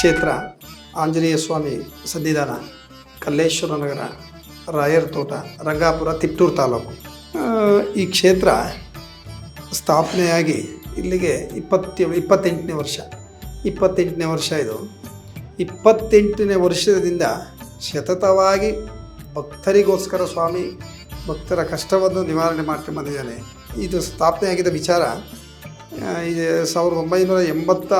ಕ್ಷೇತ್ರ ಆಂಜನೇಯ ಸ್ವಾಮಿ ಸನ್ನಿಧಾನ, ಕಲ್ಲೇಶ್ವರ ನಗರ, ರಾಯರ್ ತೋಟ, ರಂಗಾಪುರ, ತಿಪ್ಟೂರು ತಾಲೂಕು. ಈ ಕ್ಷೇತ್ರ ಸ್ಥಾಪನೆಯಾಗಿ ಇಲ್ಲಿಗೆ ಇಪ್ಪತ್ತು, ಇಪ್ಪತ್ತೆಂಟನೇ ವರ್ಷ ಇಪ್ಪತ್ತೆಂಟನೇ ವರ್ಷ ಇದು. ಇಪ್ಪತ್ತೆಂಟನೇ ವರ್ಷದಿಂದ ಸತತವಾಗಿ ಭಕ್ತರಿಗೋಸ್ಕರ ಸ್ವಾಮಿ ಭಕ್ತರ ಕಷ್ಟವನ್ನು ನಿವಾರಣೆ ಮಾಡ್ಕೊಂಡು ಬಂದಿದ್ದಾನೆ. ಇದು ಸ್ಥಾಪನೆಯಾಗಿದ್ದ ವಿಚಾರ ಇದು ಸಾವಿರದ ಒಂಬೈನೂರ ಎಂಬತ್ತ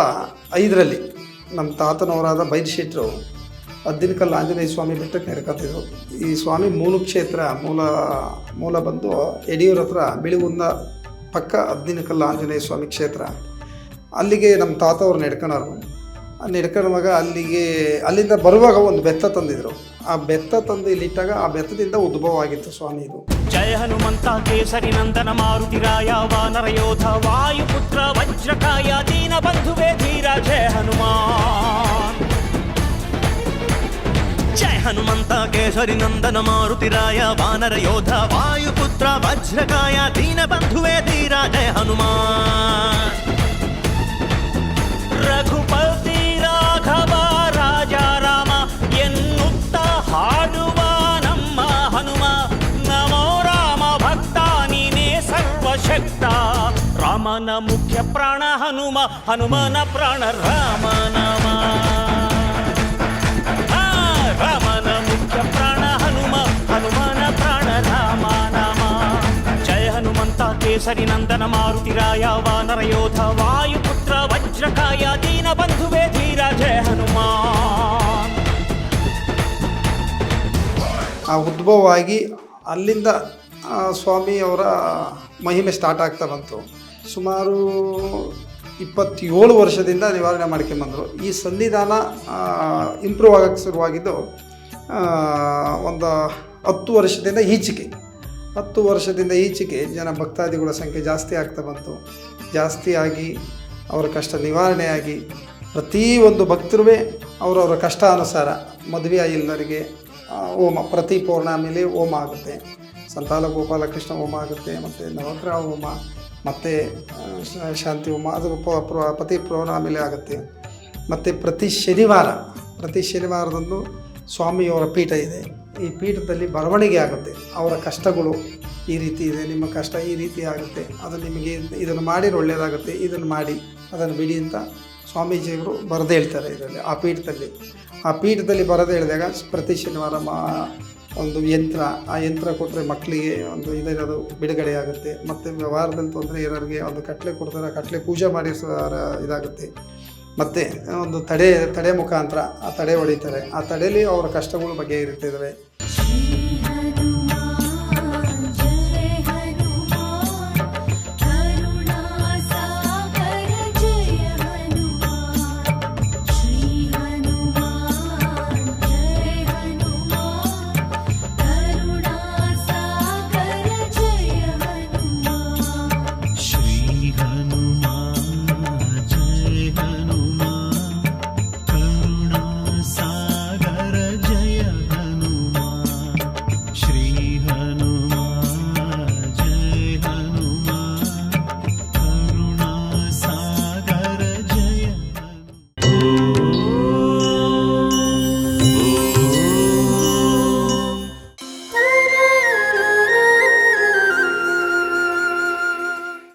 ಐದರಲ್ಲಿ ನಮ್ಮ ತಾತನವರಾದ ಬೈಲ್ಶೆಟ್ರು ಹದ್ದಿನಕಲ್ಲು ಆಂಜನೇಯ ಸ್ವಾಮಿ ಬೆಟ್ಟಕ್ಕೆ ನೆಡ್ಕೊತಿದ್ರು ಈ ಸ್ವಾಮಿ ಮೂಲ ಕ್ಷೇತ್ರ ಮೂಲ ಮೂಲ ಬಂದು ಯಡಿಯೂರ ಹತ್ರ ಬಿಳಿಗುಂದ ಪಕ್ಕ ಹದ್ದಿನಕಲ್ಲು ಆಂಜನೇಯ ಸ್ವಾಮಿ ಕ್ಷೇತ್ರ. ಅಲ್ಲಿಗೆ ನಮ್ಮ ತಾತ ಅವ್ರು ನೆಡ್ಕೊಳ್ಳುವಾಗ ಅಲ್ಲಿಗೆ, ಅಲ್ಲಿಂದ ಬರುವಾಗ ಒಂದು ಬೆತ್ತ ತಂದಿದ್ರು. ಆ ಬೆತ್ತ ತಂದು ಇಲ್ಲಿಟ್ಟಾಗ ಆ ಬೆತ್ತದಿಂದ ಉದ್ಭವ ಆಗಿತ್ತು ಸ್ವಾಮಿ ಇದು. ಜಯ ಹನುಮಂತ ಕೇಸರಿ ನಂದನ ಮಾರುತಿರಾಯ ವಾನರ ಯೋಧ ವಾಯುಪುತ್ರ ವಜ್ರಕಾಯ ದೀನ ಬಂಧುವೇ ಧೀರ, ಜಯ ಹನುಮಾನ್. ಜಯ ಹನುಮಂತ ಕೇಸರಿ ನಂದನ ಮಾರುತಿರಾಯ ವಾನರ ಯೋಧ ವಾಯುಪುತ್ರ ವಜ್ರಕಾಯ ದೀನ ಬಂಧುವೇ ಧೀರ ಜಯ ಹನುಮಾನ್ ರಘುಪತಿ ರಾಘವ ರಾಜ ರಾಮ ಎನ್ನುತ್ತ ಹಾಡುವ ನಮ್ಮ ಹನುಮ ನಮೋ ರಾಮ ಭಕ್ತ ನೀನೇ ಸರ್ವಶಕ್ತ ರಾಮನ ಮುಖ್ಯ ಪ್ರಾಣ ಹನುಮ ಹನುಮನ ಕೇಸರಿ ನಂದನ ಮಾರುತಿರಾಯ ವಾನರ ಯೋಧ ವಾಯುಪುತ್ರ ವಜ್ರಕಾಯ ದೀನ ಬಂಧುವೇ ಧೀರ ಜಯ ಹನುಮಾನ್. ಆ ಉದ್ಭವ ಆಗಿ ಅಲ್ಲಿಂದ ಆ, ಸ್ವಾಮಿ ಅವರ ಮಹಿಮೆ ಸ್ಟಾರ್ಟ್ ಆಗ್ತಾ ಬಂತು. ಸುಮಾರು ಇಪ್ಪತ್ತೇಳು ವರ್ಷದಿಂದ ನಿವಾರಣೆ ಮಾಡ್ಕೊಂಬಂದರು ಈ ಸನ್ನಿಧಾನ ಇಂಪ್ರೂವ್ ಆಗಕ್ಕೆ ಶುರುವಾಗಿದ್ದು ಒಂದು ಹತ್ತು ವರ್ಷದಿಂದ ಈಚೆಗೆ. ಹತ್ತು ವರ್ಷದಿಂದ ಈಚೆಗೆ ಜನ ಭಕ್ತಾದಿಗಳ ಸಂಖ್ಯೆ ಜಾಸ್ತಿ ಆಗ್ತಾ ಬಂತು. ಜಾಸ್ತಿ ಆಗಿ ಅವರ ಕಷ್ಟ ನಿವಾರಣೆಯಾಗಿ ಪ್ರತಿ ಒಂದು ಭಕ್ತರೂ ಅವರವರ ಕಷ್ಟಾನುಸಾರ ಮದುವೆ ಇಲ್ಲರಿಗೆ ಓಮ ಪ್ರತಿ ಪೌರ್ಣಮಿಲಿ ಹೋಮ ಆಗುತ್ತೆ. ಸಂತಾಲ ಗೋಪಾಲಕೃಷ್ಣ ಹೋಮ ಆಗುತ್ತೆ, ಮತ್ತು ನವಗ್ರಹ ಹೋಮ, ಮತ್ತು ಶಾಂತಿ ಹೋಮ, ಅದು ಪ್ರತಿ ಪೌರ್ಣಮಿಲಿ ಆಗುತ್ತೆ. ಮತ್ತು ಪ್ರತಿ ಶನಿವಾರ, ಪ್ರತಿ ಶನಿವಾರದಂದು ಸ್ವಾಮಿಯವರ ಪೀಠ ಇದೆ. ಈ ಪೀಠದಲ್ಲಿ ಬರವಣಿಗೆ ಆಗುತ್ತೆ. ಅವರ ಕಷ್ಟಗಳು ಈ ರೀತಿ ಇದೆ, ನಿಮ್ಮ ಕಷ್ಟ ಈ ರೀತಿ ಆಗುತ್ತೆ, ಅದು ನಿಮಗೆ ಇದನ್ನು ಮಾಡಿದ್ರೆ ಒಳ್ಳೆಯದಾಗುತ್ತೆ ಇದನ್ನು ಮಾಡಿ, ಅದನ್ನು ಬಿಡಿ ಅಂತ ಸ್ವಾಮೀಜಿಯವರು ಬರೆದೇ ಹೇಳ್ತಾರೆ ಇದರಲ್ಲಿ, ಆ ಪೀಠದಲ್ಲಿ. ಆ ಪೀಠದಲ್ಲಿ ಬರದೇ ಹೇಳಿದಾಗ ಪ್ರತಿ ಶನಿವಾರ ಮಾ ಒಂದು ಯಂತ್ರ, ಆ ಯಂತ್ರ ಕೊಟ್ಟರೆ ಮಕ್ಕಳಿಗೆ ಒಂದು ಇದರದು ಬಿಡುಗಡೆ ಆಗುತ್ತೆ, ಮತ್ತು ವ್ಯವಹಾರದಲ್ಲಿ ತೊಂದರೆ ಇರೋರಿಗೆ ಒಂದು ಕಟ್ಲೆ ಕೊಡ್ತಾರೆ, ಆ ಕಟ್ಲೆ ಪೂಜೆ ಮಾಡಿ ಇದಾಗುತ್ತೆ. ಮತ್ತು ಒಂದು ತಡೆ ತಡೆ ಮುಖಾಂತರ ಆ ತಡೆ ಹೊಡಿತಾರೆ. ಆ ತಡೆಯಲ್ಲಿ ಅವರ ಕಷ್ಟಗಳು ಬಗೆಹರಿತಿದ್ದಾವೆ